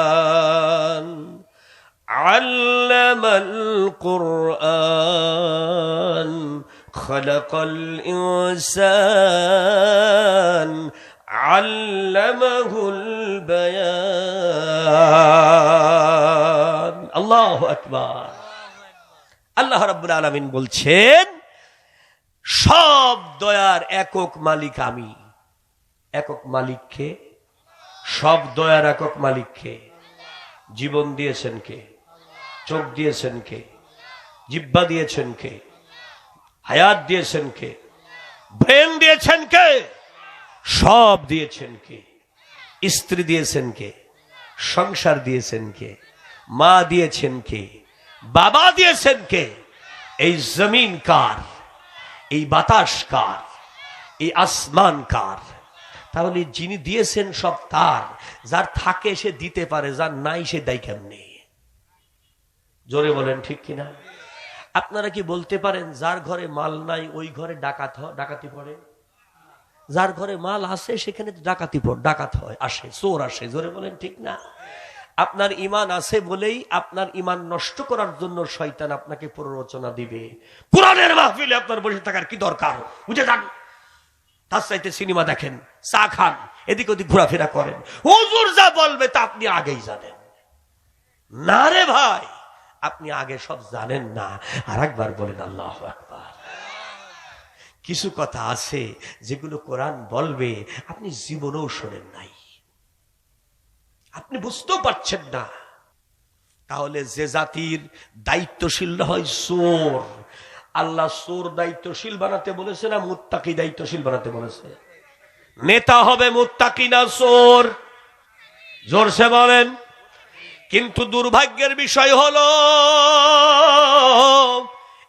الرحمن علم القرآن خلق الإنسان علمه البيان الله أكبر আল্লাহ রাব্বুল আলামিন বলছেন সব দয়ার একক মালিক আমি একক মালিককে সব দয়ার একক মালিককে জীবন দিয়েছেন কে চোখ দিয়েছেন কে জিব্বা দিয়েছেন কে হায়াত দিয়েছেন কে ব্রেন দিয়েছেন কে সব দিয়েছেন কে স্ত্রী দিয়েছেন কে সংসার দিয়েছেন কে মা দিয়েছেন কে বাবা দিয়েছেন কে এই জমিন কার এই বাতাস কার? এই আসমান কার? তাহলে যিনি দিয়েছেন সব তার, যার থাকে সে দিতে পারে, যার নাই সে দেয় কেমনে? জোরে বলেন, ঠিক কিনা? আপনারা কি বলতে পারেন, যার ঘরে মাল নাই, ওই ঘরে ডাকাত ডাকাতি পড়ে? যার ঘরে মাল আসে সেখানে ডাকাতি ডাকাত হয়, আসে, চোর আসে, জোরে বলেন, ঠিক না? আপনার ইমান আছে বলেই আপনার ইমান নষ্ট করার জন্য শয়তান আপনাকে প্ররোচনা দিবে। কোরআনের মাহফিলে আপনার বসে থাকার কি দরকার? বুঝে যান? তার চাইতে সিনেমা দেখেন, চা খান, এদিক ওদিক ঘোরাফেরা করেন। হুজুর যা বলবে তা আপনি আগেই জানেন। না রে ভাই, আপনি আগে সব জানেন না। আর একবার বলেন, আল্লাহ আকবার। কিছু কথা আছে যেগুলো কোরআন বলবে, আপনি জীবনেও শোনেন নাই। আপনি বুঝতেও পারছেন না। তাহলে যে জাতির দায়িত্বশীল হয় চোর। আল্লাহ চোর দায়িত্বশীল বানাতে বলেছে না মুত্তাকি দায়িত্বশীল বানাতে বলেছে? নেতা হবে মুত্তাকি না চোর? জোরসে বলেন। কিন্তু দুর্ভাগ্যের বিষয় হল,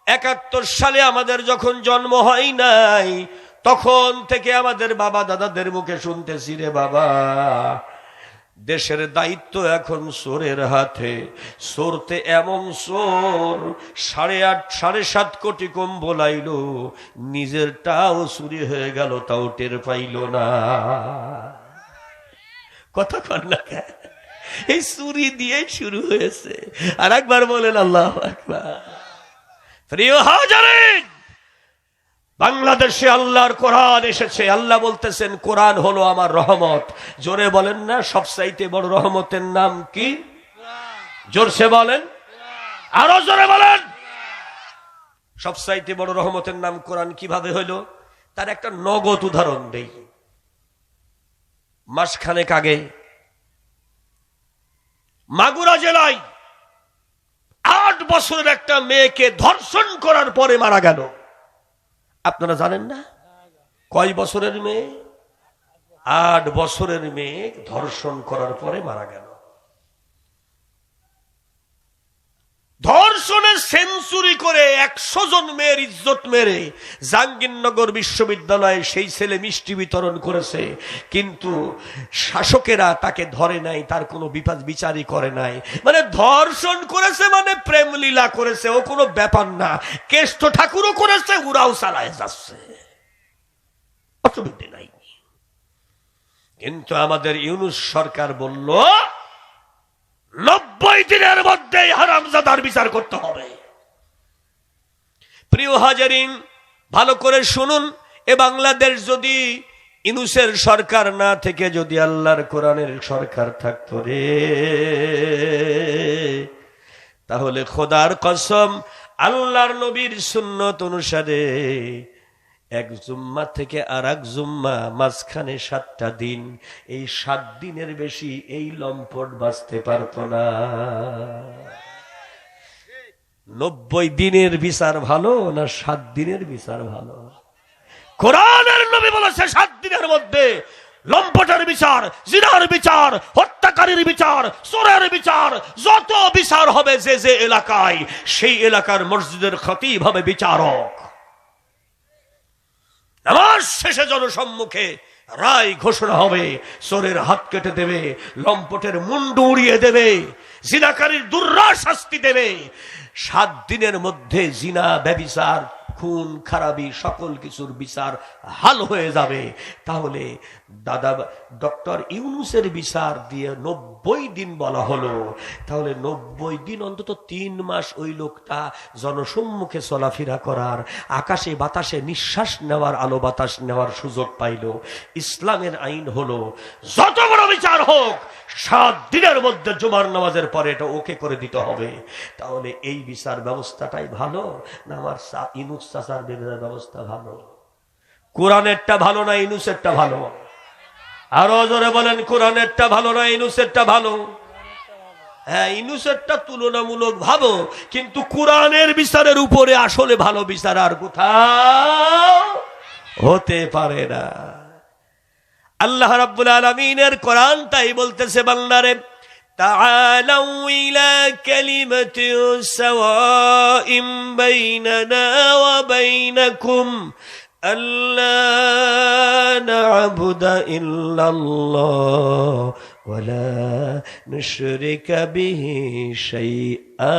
একাত্তর সালে আমাদের যখন জন্ম হয় নাই, তখন থেকে আমাদের বাবা দাদাদের মুখে শুনতেছি রে বাবা। দেশের দায়িত্ব এখন সোরের হাতে। চোরতে এমন সোর, সাড়ে আট, সাড়ে সাত কোটি কম বলাইল নিজেরটাও চুরি হয়ে গেল, তাও টের পাইল না। কথা কর না? এই চুরি দিয়ে শুরু হয়েছে। আর একবার বলেন, আল্লাহ প্রিয় হাজারিন! বাংলাদেশে আল্লাহর কোরআন এসেছে। আল্লাহ বলতেছেন, কোরআন হলো আমার রহমত। জোরে বলেন না, সবচাইতে বড় রহমতের নাম কি? জোরসে বলেন। আরও জোরে বলেন। সবচাইতে বড় রহমতের নাম কোরআন কীভাবে হইল? তার একটা নগদ উদাহরণ দেই। মাসখানেক আগে মাগুরা জেলায় আট বছরের একটা মেয়েকে ধর্ষণ করার পরে মারা গেল। আপনারা জানেন না? কয় বছরের মেয়ে? আট বছরের মেয়ে ধর্ষণ করার পরে মারা গেল। ধর্ষণে সেঞ্চুরি করে একশো জন মেয়ের ইজ্জত মেরে জাহাঙ্গীরনগর বিশ্ববিদ্যালয়ে সেই ছেলে মিষ্টি বিতরণ করেছে। কিন্তু শাসকেরা তাকে ধরে নাই, তার কোনো বিপাদ বিচারই করে নাই। মানে ধর্ষণ করেছে মানে প্রেম লীলা করেছে, ও কোনো ব্যাপার না। কেষ্ট ঠাকুরও করেছে, উড়াও চালায় যাচ্ছে। অসুবিধে নাই। কিন্তু আমাদের ইউনুস সরকার বলল নব্বই দিনের মধ্যে হারামজাদার বিচার করতে হবে। প্রিয় হাজারিন, ভালো করে শুনুন, এ বাংলাদেশ যদি ইনুসের সরকার না থেকে, যদি আল্লাহর কোরআনের সরকার থাকতো রে, তাহলে খোদার কসম, আল্লাহর নবীর সুন্নত অনুসারে এক জুম্মা থেকে আর এক জুম্মা, মাঝখানে সাতটা দিন। এই সাত দিনের বেশি এই লম্পট বাঁচতে পারতো না। নব্বই দিনের বিচার ভালো না সাত দিনের বিচার ভালো? কোরআনের নবী বলেছে, সাত দিনের মধ্যে লম্পটের বিচার, জিনার বিচার, হত্যাকারীর বিচার, চোরের বিচার, যত বিচার হবে যে যে এলাকায়, সেই এলাকার মসজিদের খতিব হবে বিচারক। নামাজ শেষে জনসম্মুখে রায় ঘোষণা হবে। চোরের হাত কেটে দেবে, লম্পটের মুন্ডু উড়িয়ে দেবে, জিনাকারীর দুর্রা শাস্তি দেবে। সাত দিনের মধ্যে জিনা, ব্যবিচার খুন, খারাপি, সকল কিছুর বিচার হাল হয়ে যাবে। তাহলে দাদা, ডক্টর ইউনুসের বিচার দিয়ে নব্বই দিন বলা হলো। তাহলে নব্বই দিন অন্তত তিন মাস ওই লোকটা জনসম্মুখে চলাফেরা করার, আকাশে বাতাসে নিঃশ্বাস নেওয়ার, আলো বাতাস নেওয়ার সুযোগ পাইল। ইসলামের আইন হলো, যত বড় বিচার হোক সাত দিনের মধ্যে জুমার নামাজের পরে এটা ওকে করে দিতে হবে। তাহলে এই বিচার ব্যবস্থাটাই ভালো না আমার ইনুস চাষার বিচার ব্যবস্থা ভালো? কোরআনেরটা ভালো না ইনুসেরটা ভালো? আরও জোরে বলেন, কোরআনেরটা ভালো না ইনুসেরটা ভালো? হ্যাঁ ইনুসেরটা তুলনামূলক ভালো, কিন্তু কোরআনের বিচারের উপরে আসলে ভালো বিচার আর কোথাও হতে পারে না। আল্লাহ রাব্বুল আলামিনের কোরআন তাই বলতেছে বান্দারে تعالوا إلى كلمة سواء بيننا وبينكم ألا نعبد إلا الله ولا نشرك به شيئا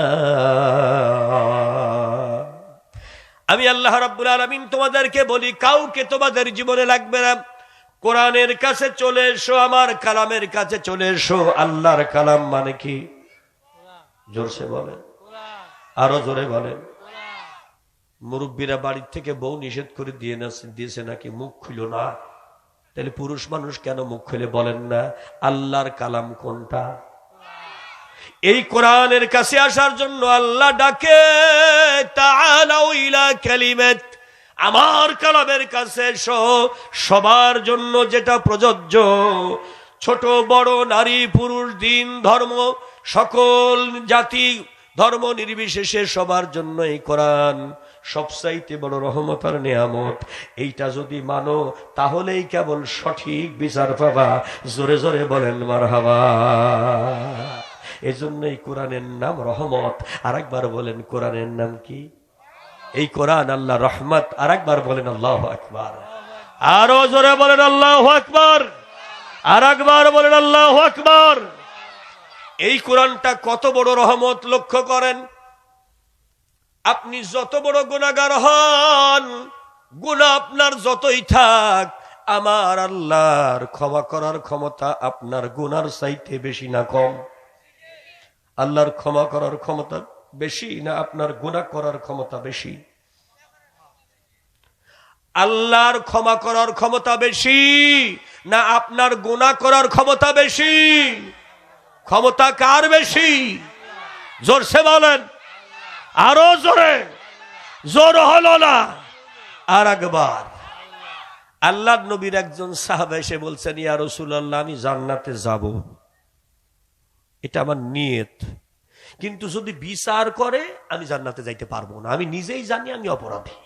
আমি আল্লাহ রাব্বুল আলামিন তোমাদেরকে বলি কাউকে তোমাদের জীবনে লাগবে না কোরআনের কাছে চলে এসো, আমার কালামের কাছে চলে এসো। আল্লাহর কালাম মানে কি? জোরসে বলেন। আরও জোরে বলেন। মুরব্বীরা বাড়ির থেকে বউ নিষেধ করে দিয়ে না দিয়েছে নাকি? মুখ খুলো না। তাহলে পুরুষ মানুষ কেন মুখ খুলে বলেন না? আল্লাহর কালাম কোনটা? এই কোরআনের কাছে আসার জন্য আল্লাহ ডাকে, তাআলাউ ইলা কালিমাত আমার কালামের কাছে এসো, সবার জন্য যেটা প্রযোজ্য। ছোট, বড়, নারী, পুরুষ, দিন, ধর্ম, সকল জাতি, ধর্ম নির্বিশেষে সবার জন্য এই কোরআন সবসাইতে বড় রহমতার নিয়ামত। এইটা যদি মানো, তাহলেই কেবল সঠিক বিচার পাবা। জোরে জোরে বলেন মার হাবা এজন্যই কোরআনের নাম রহমত। আর একবার বলেন, কোরআনের নাম কি? এই কোরআন আল্লাহ রহমত আর একবার বলেন আল্লাহ আকবার। আরও জোরে বলেন আল্লাহ আকবার। আর একবার বলেন আল্লাহ আকবার। এই কোরআনটা কত বড় রহমত লক্ষ্য করেন? আপনি যত বড় গুণাগার হন গুণা আপনার যতই থাক, আমার আল্লাহর ক্ষমা করার ক্ষমতা আপনার গুনার চাইতে বেশি না কম। আল্লাহর ক্ষমা করার ক্ষমতা বেশি না আপনার গুনাহ করার ক্ষমতা বেশি? আল্লাহর ক্ষমা করার ক্ষমতা বেশি না আপনার গুনাহ করার ক্ষমতা বেশি? ক্ষমতা কার বেশি? জোরসে বলেন। আরও জোরে। জোর হলো না। আর একবার। আল্লাহ নবীর একজন সাহাবা এসে বলছেন, ইয়া রসুল্লাহ আমি জান্নাতে যাব। এটা আমার নিয়ত। কিন্তু যদি বিচার করে, আমি জান্নাতে যাইতে পারব না। আমি নিজেই জানি আমি অপরাধী।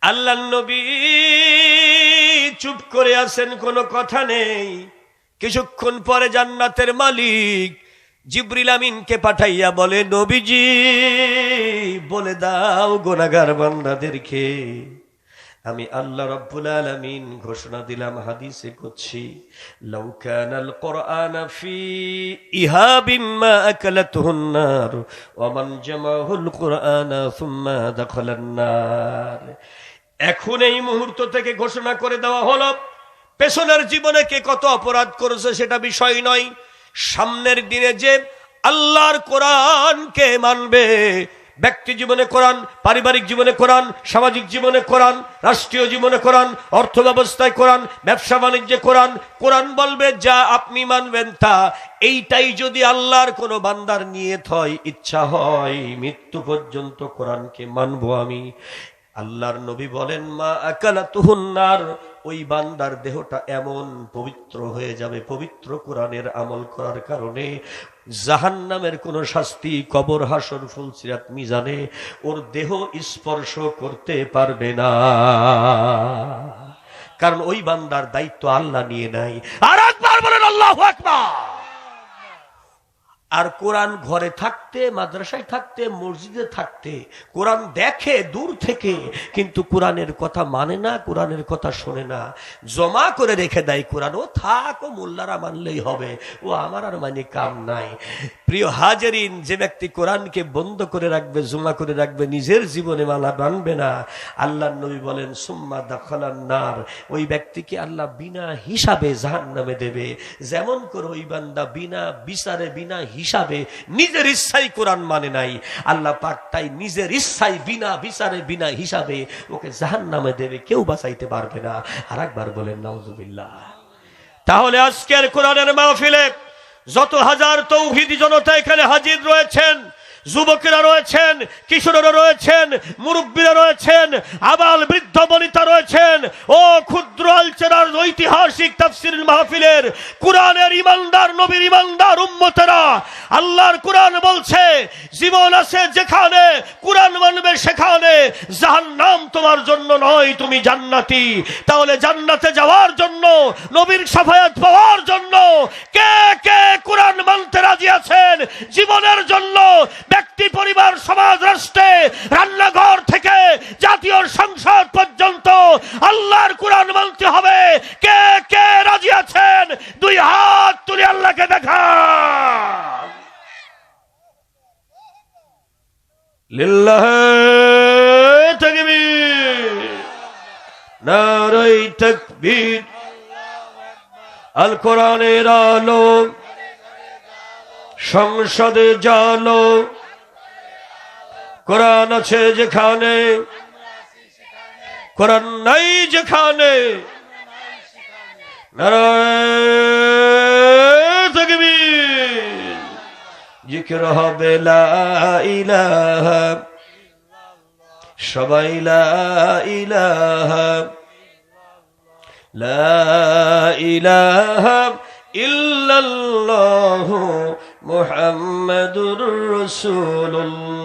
আল্লাহ নবী চুপ করে আছেন, কোনো কথা নেই। কিছুক্ষণ পরে জান্নাতের মালিক জিব্রিল আমিনকে পাঠাইয়া বলে, নবীজি, বলে দাও গোনাগার বান্দাদেরকে। আমি আল্লাহ রব্বুল আলামিন ঘোষণা দিলাম হাদিসে করছি, লাউ কানাল কোরআন ফি ইহাবিন মা আকালাতুহুন নার, ওয়া জামাহুল কোরআন সুম্মা দাখালান এখন এই মুহূর্ত থেকে ঘোষণা করে দেওয়া হলো, পেছনের জীবনে কে কত অপরাধ করেছে সেটা বিষয় নয়। সামনের দিনে যে আল্লাহর কোরআনকে মানবে ব্যক্তি জীবনে কোরআন, পারিবারিক জীবনে কোরআন, সামাজিক জীবনে কোরআন, রাষ্ট্রীয় জীবনে কোরআন অর্থ ব্যবস্থায় কোরআন, ব্যবসা বাণিজ্যে কোরআন কোরআন বলবে যা আপনি মানবেন তা। এইটাই যদি আল্লাহর কোনো বান্দার নিয়ত হয়, ইচ্ছা হয়, মৃত্যু পর্যন্ত কোরআনকে মানবো আমি। আল্লাহর নবী বলেন, মা আকালা তুহুন্নার ওই বান্দার দেহটা এমন পবিত্র হয়ে যাবে, পবিত্র কোরআনের আমল করার কারণে। জাহান্নামের কোন শাস্তি, কবর, হাসর ফুলসিরাত মিজানে ওর দেহ স্পর্শ করতে পারবে না। কারণ ওই বান্দার দায়িত্ব আল্লাহ নিয়ে নাই আর একবার বলেন, আল্লাহ আকবার! আর কোরআন ঘরে থাকতে, মাদ্রাসায় থাকতে, মসজিদে থাকতে, কোরআন দেখে দূর থেকে, কিন্তু কোরআনের কথা মানে না, কোরআনের কথা শোনে না। জমা করে রেখে দেয় কোরআন। ও থাক, ও মোল্লারা মানলেই হবে। ও আমার আর মানে কাম নাই। প্রিয় হাজারিন, যে ব্যক্তি কোরআনকে বন্ধ করে রাখবে, জমা করে রাখবে, নিজের জীবনে মালা মানবে না। আল্লাহ নবী বলেন, সুম্মা নার। ওই ব্যক্তিকে আল্লাহ বিনা হিসাবে জাহান নামে দেবে। যেমন করে ওই বান্দা বিনা বিচারে, বিনা হিসাবে নিজের ইচ্ছাই কোরআন মানে নাই। আল্লাহ পাক তাই নিজের ইচ্ছাই বিনা বিচারে, বিনা হিসাবে ওকে জাহান নামে দেবে, কেউ বাঁচাইতে পারবে না। আর একবার বলেন, নাউজুবিল্লাহ। তাহলে আজকের কোরআনের মাহফিলে যত হাজার তৌহিদি জনতা এখানে হাজির রয়েছেন যুবকেরা রয়েছেন, কিশোরেরা রয়েছেন, মুরব্বীরা রয়েছেন, আবাল বৃদ্ধ বনিতা রয়েছেন। ও ক্ষুদ্র আলচেরার ঐতিহাসিক তাফসির মাহফিলের কোরআনের ইমানদার নবীর ইমানদার উম্মতেরা আল্লাহর কোরআন বলছে, জীবন আছে যেখানে কোরআন মানবে সেখানে জাহান্নাম তোমার জন্য নয়, তুমি জান্নাতি। তাহলে জান্নাতে যাওয়ার জন্য, নবীর সাফায়াত পাওয়ার জন্য কে কে কোরআন মানতে রাজি আছেন? জীবনের জন্য ব্যক্তি, পরিবার, সমাজ, রাষ্ট্রে, রান্নাঘর থেকে জাতীয় সংসদ পর্যন্ত আল্লাহর কোরআন মানতে হবে। কে কে রাজি আছেন? দুই হাত তুলে আল্লাহকে দেখা। আল কোরআনের আলো সংসদে জানো কোরআন আছে যেখানে কোরআন নাই যেখানে। নারায় জিকির হবে লা ইলাহা সবাই লা ইলাহা লা ইলাহা ইল্লাল্লাহু মুহাম্মাদুর রাসূলুল্লাহ।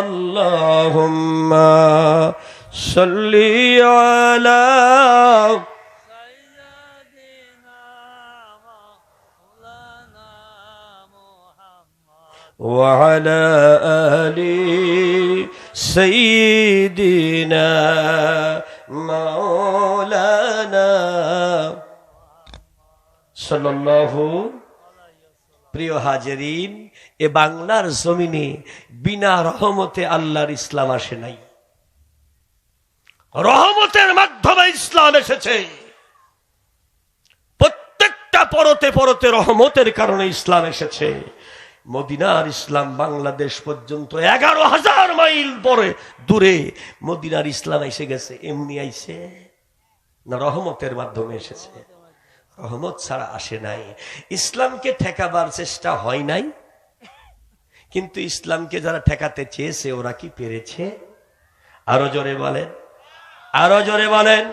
আল্লাহুম্মা আলা وعلى آل سيدنا مولانا সাল্লাল্লাহু প্রিয় হাজারিন এ বাংলার জমিনে বিনা রহমতে আল্লাহর ইসলাম আসে নাই রহমতের মাধ্যমে ইসলাম এসেছে প্রত্যেকটা পরতে পরতে রহমতের কারণে ইসলাম এসেছে মদিনার ইসলাম বাংলাদেশ পর্যন্ত এগারো হাজার মাইল পরে, দূরে মদিনার ইসলাম এসে গেছে, এমনি আইছে না রহমতের মাধ্যমে এসেছে। রহমত ছাড়া আসে নাই। ইসলামকে ঠেকাবার চেষ্টা হয় নাই, কিন্তু ইসলামকে যারা ঠেকাতে চেয়েছে, ওরা কি পেরেছে? আরও জোরে বলেন, আরও জোরে বলেন।